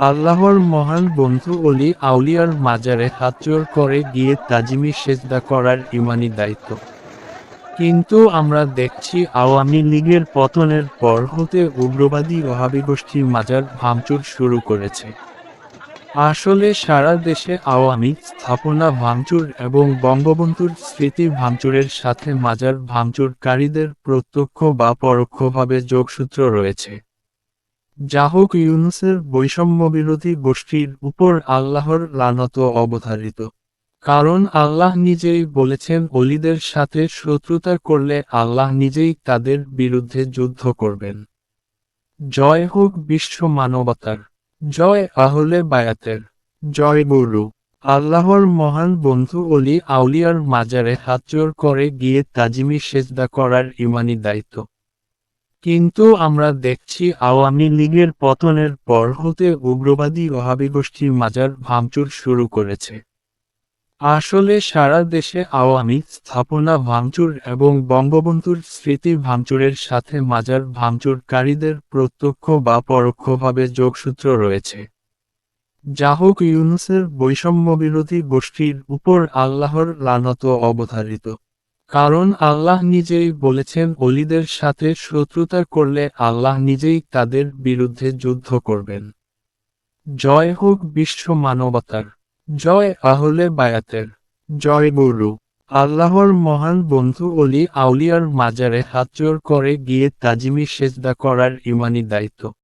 আল্লাহর মহান বন্ধু অলি আউলিয়ার মাজারে হাতজোর করে গিয়ে তাজিমি সেজদা করার ইমানি দায়িত্ব। কিন্তু আমরা দেখছি আওয়ামী লীগের পতনের পর হতে উগ্রবাদী ওহাবি গোষ্ঠীর মাজার ভাঙচুর শুরু করেছে। আসলে সারা দেশে আওয়ামী স্থাপনা ভাঙচুর এবং বঙ্গবন্ধুর স্মৃতি ভাঙচুরের সাথে মাজার ভাঙচুরকারীদের প্রত্যক্ষ বা পরোক্ষভাবে যোগসূত্র রয়েছে। যাহোক ইউনুসের বৈষম্য বিরোধী গোষ্ঠীর উপর আল্লাহর লানত অবধারিত। কারণ আল্লাহ নিজেই বলেছেন, অলিদের সাথে শত্রুতা করলে আল্লাহ নিজেই তাদের বিরুদ্ধে যুদ্ধ করবেন। জয় হোক বিশ্ব মানবতার। জয় আহলে বায়াতের। জয় গুরু। আল্লাহর মহান বন্ধু অলি আউলিয়ার মাজারে হাতজোর করে গিয়ে তাজিমি সেজদা করার ইমানি দায়িত্ব। কিন্তু আমরা দেখছি আওয়ামী লীগের পতনের পর হতে উগ্রবাদী ওহাবি গোষ্ঠীর মাজার ভাঙচুর শুরু করেছে। আসলে সারা দেশে আওয়ামী স্থাপনা ভাঙচুর এবং বঙ্গবন্ধুর স্মৃতি ভাঙচুরের সাথে মাজার ভাঙচুরকারীদের প্রত্যক্ষ বা পরোক্ষভাবে যোগসূত্র রয়েছে। যাহোক ইউনুসের বৈষম্যবিরোধী গোষ্ঠীর উপর আল্লাহর লানত অবধারিত। কারণ আল্লাহ নিজেই বলেছেন, অলিদের সাথে শত্রুতা করলে আল্লাহ নিজেই তাদের বিরুদ্ধে যুদ্ধ করবেন। জয় হোক বিশ্ব মানবতার। জয় আহলে বায়াতের। জয় গুরু। আল্লাহর মহান বন্ধু অলি আউলিয়ার মাজারে হাতজোর করে গিয়ে তাজিমি সেজদা করার ইমানি দায়িত্ব।